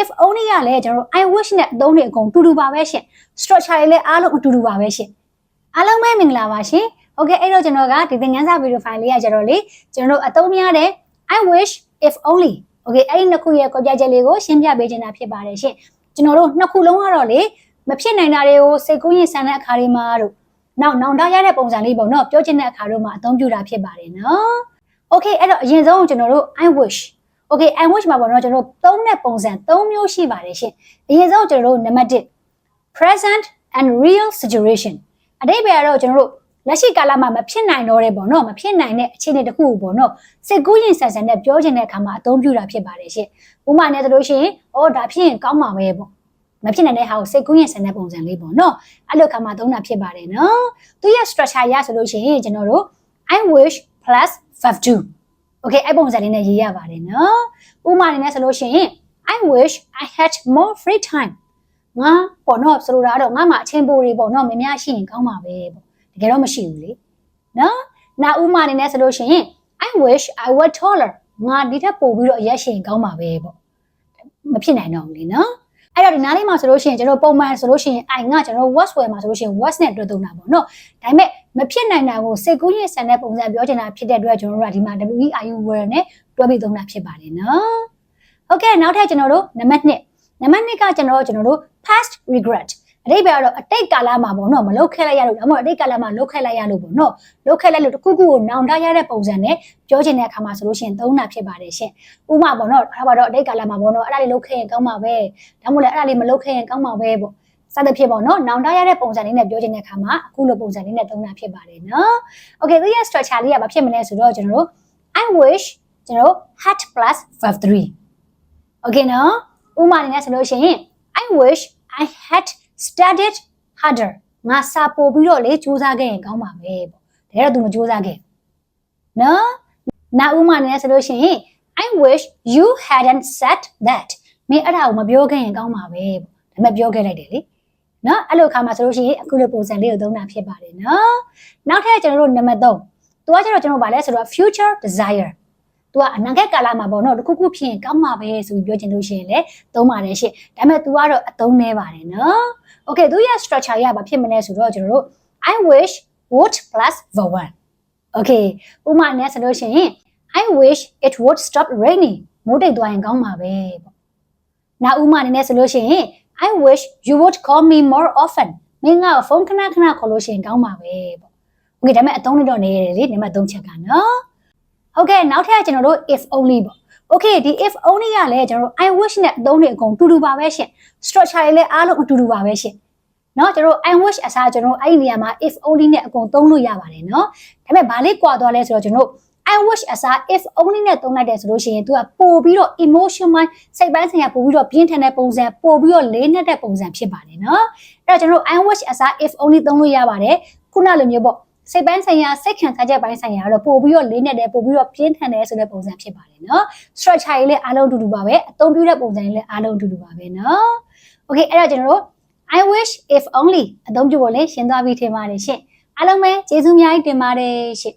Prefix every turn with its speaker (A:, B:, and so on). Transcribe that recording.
A: if only ကလည်းကျွန်တော်တို့ I wish နဲ့အသုံးတွေအကုန်တူတူပါပဲရှင် structure တွေလည်းအားလုံးအတူတူပါပဲရှင်အားလုံးပဲမင်္ဂလာပါရှင် okay အဲ့တော့ကျွန်တော်ကဒီသင်ခန်းစာ video file လေးကကျတော့လေကျွန်တော်တို့အသုံးများတဲ့ I wish if only okay အဲ့ဒီနှစ်ခုရဲ့ကြော်ပြချက်လေးကိုရှင်းပြပေးချင်တာဖြစ်ပါတယ်ရှင်ကျွန်တော်တို့နှစ်ခုလုံးကတော့လေမဖြစ်နိုင်တာတွေကိုစိတ်ကူးရင်ဆန်တဲ့အခါတွေမှာတို့နောက်နောင်တရတဲ့ပုံစံလေးပေါ့နော်ပြောချင်တဲ့အခါတို့မှာအသုံးပြုတာဖြစ်ပါတယ်နော် okay အဲ့တော့အရင်ဆုံးကျွန်တော်တို့ I wish okay I wish မှာပေါ့နော်ကျွန်တော်တို့သုံးတဲ့ပုံစံ၃မျိုးရှိပါတယ်ရှင်အရင်ဆုံးကျွန်တော်တို့နံပါတ်1 present and real situation အတိတ်ပဲကတော့ကျွန်တော်တို့လက်ရှိကာလမှာမဖြစ်နိုင်တော့တဲ့ပေါ့နော်မဖြစ်နိုင်တဲ့အခြေအနေတစ်ခုကိုပေါ့နော်စိတ်ကူးရင်ဆန်ဆန်နဲ့ပြောချင်တဲ့အခါမှာအသုံးပြုတာဖြစ်ပါတယ်ရှင်ဥပမာနဲ့ဆိုလို့ရှိရင်အော်ဒါဖြစ်ရင်ကောင်းမှာပဲပေါ့မဖြစ်နိုင်တဲ့ဟာကိုစိတ်ကူးရင်ဆန်တဲ့ပုံစံလေးပေါ့နော်အဲ့လိုခါမှာသုံးတာဖြစ်ပါတယ်နော်သူရဲ့ structure ရဆိုလို့ရှိရင်ကျွန်တော်တို့ I wish plus verb to okay အဲ့ပုံစံလေးနဲ့ရေးရပါတယ်နော်ဥပမာအနေနဲ့ဆိုလို့ရှိရင် I wish I had more free time ငါပေါ့နော်ဆိုလိုတာကတော့ငါမှအချင်းပိုတွေပေါ့နော်မများရှိရင်ကောင်းပါပဲပေါ့တကယ်တော့မရှိဘူးလေနော်နောက်ဥပမာအနေနဲ့ဆိုလို့ရှိရင် I wish I were taller ငါဒီထက်ပိုပြီးတော့အရက်ရှိရင်ကောင်းပါပဲပေါ့မဖြစ်နိုင်တော့ဘူးလေနော်အဲ့တော့ဒီနားလေးမှာဆိုလို့ရှိရင်ကျွန်တော်ပုံမှန်ဆိုလို့ရှိရင် I ငါကျွန်တော် was where မှာဆိုလို့ရှိရင် was နဲ့တွဲသုံးတာပေါ့နော်ဒါပေမဲ့ မဖြစ်နိုင်တာကိုစိတ်ကူးရင်ဆန်တဲ့ပုံစံပြောချင်တာဖြစ်တဲ့အတွက်ကျွန်တော်တို့ကဒီမှာ we are you were နဲ့တွဲပြီးသုံးတာဖြစ်ပါတယ်နော်ဟုတ်ကဲ့နောက်ထပ်ကျွန်တော်တို့နံပါတ်1နံပါတ်2ကကျွန်တော်တို့ကျွန်တော်တို့ past regret အတိတ်ပဲကတော့အတိတ်ကာလမှာပေါ့နော်မလုပ်ခဲ့လိုက်ရလို့ဒါမှမဟုတ်အတိတ်ကာလမှာလုပ်ခဲ့လိုက်ရလို့ပေါ့နော်လုပ်ခဲ့လိုက်လို့တစ်ခုခုကိုနောင်တရတဲ့ပုံစံနဲ့ပြောချင်တဲ့အခါမှာဆိုလို့ရှိရင်သုံးတာဖြစ်ပါတယ်ရှင်ဥပမာပေါ့နော်အဲ့ဒါပါတော့အတိတ်ကာလမှာပေါ့နော်အဲ့ဒါလေးလုပ်ခဲ့ရင်ကောင်းပါပဲဒါမှမဟုတ်လည်းအဲ့ဒါလေးမလုပ်ခဲ့ရင်ကောင်းပါပဲပေါ့ စသဖြင့်ပေါ့နော်နောင်တရတဲ့ပုံစံလေးနဲ့ပြောချင်တဲ့အခါမှာအခုလိုပုံစံလေးနဲ့သုံးတာဖြစ်ပါတယ်နော် Okay ဒီရဲ့ structure လေးကဘာဖြစ်မလဲဆိုတော့ကျွန်တော်တို့ I wish ကျွန်တော်တို့ had plus verb 3 Okay နော်ဥပမာအနေနဲ့ဆိုလို့ရှိရင် I wish I had studied harder ငါစာပို့ပြီးတော့လေစူးစမ်းခဲ့ရင်ကောင်းပါပဲပေါ့ဒါတော့ तू မစူးစမ်းခဲ့နော်နောက်ဥပမာအနေနဲ့ဆိုလို့ရှိရင် I wish you hadn't said that မင်းအဲ့ဒါကိုမပြောခဲ့ရင်ကောင်းပါပဲပေါ့ဒါပေမဲ့ပြောခဲ့လိုက်တယ်လေ နော်အဲ့လိုခါမှာဆိုလို့ရှိရင်အခုလိုပုံစံလေးကိုသုံးတာဖြစ်ပါတယ်နော်နောက်ထပ်ကျွန်တော်တို့နံပါတ်3သူကကျတော့ကျွန်တော်ဗာလဲဆိုတော့ future desire သူကအနာဂတ်ကာလမှာပေါ့နော်တခုခုဖြစ်ရင်ကောင်းမှာပဲဆိုပြီးပြောချင်လို့ရှိရင်လည်းသုံးပါတယ်ရှင့်ဒါပေမဲ့ तू ကတော့အသုံးနေပါတယ်နော် okay သူရဲ့ structure ရပါဖြစ်မလဲဆိုတော့ကျွန်တော်တို့ I wish would plus verb 1 okay ဥပမာနဲ့ဆိုလို့ရှိရင် I wish it would stop raining မိုးတိတ်သွားရင်ကောင်းမှာပဲပေါ့နောက်ဥပမာအနေနဲ့ဆိုလို့ရှိရင် I wish you would call me more often မင်းငါ့ကိုဖုန်းခဏခဏခေါ်လို့ရှိရင်ကောင်းပါပဲပေါ့ Okay ဒါပေမဲ့အသုံးနဲ့တော့နေရတယ်လေနံပါတ်3ချက်ကနော်ဟုတ်ကဲ့နောက်ထပ်ကျွန်တော်တို့ if only ပေါ့ Okay ဒီ if only ကလည်းကျွန်တော်တို့ I wish နဲ့အသုံးတွေအကုန်တူတူပါပဲရှင် structure တွေလည်းအားလုံးအတူတူပါပဲရှင်နော်ကျွန်တော် I wish အစားကျွန်တော်အဲ့ဒီနေရာမှာ if only နဲ့အကုန်သုံးလို့ရပါတယ်နော်ဒါပေမဲ့ဘာလေးကွာသွားလဲဆိုတော့ကျွန်တော် I wish အစား if only နဲ့သုံးလိုက်တယ်ဆိုလို့ရှိရင် तू ကပို့ပြီးတော့ emotion mind စိတ်ပိုင်းဆိုင်ရာပို့ပြီးတော့ပြင်းထန်တဲ့ပုံစံပို့ပြီးတော့လေးနက်တဲ့ပုံစံဖြစ်ပါတယ်နော်အဲ့တော့ကျွန်တော်တို့ I wish အစား if only သုံးလို့ရပါတယ်ခုနလိုမျိုးပေါ့စိတ်ပိုင်းဆိုင်ရာစိတ်ခံစားချက်ပိုင်းဆိုင်ရာတော့ပို့ပြီးတော့လေးနက်တယ်ပို့ပြီးတော့ပြင်းထန်တယ်ဆိုတဲ့ပုံစံဖြစ်ပါတယ်နော် structure ကြီးလည်းအားလုံးအတူတူပါပဲအသုံးပြုတဲ့ပုံစံကြီးလည်းအားလုံးအတူတူပါပဲနော် okay အဲ့တော့ကျွန်တော်တို့ I wish if only အသုံးပြုဖို့လည်းရှင်းသွားပြီထင်ပါတယ်ရှင်အားလုံးပဲကျေးဇူးအများကြီးတင်ပါတယ်ရှင်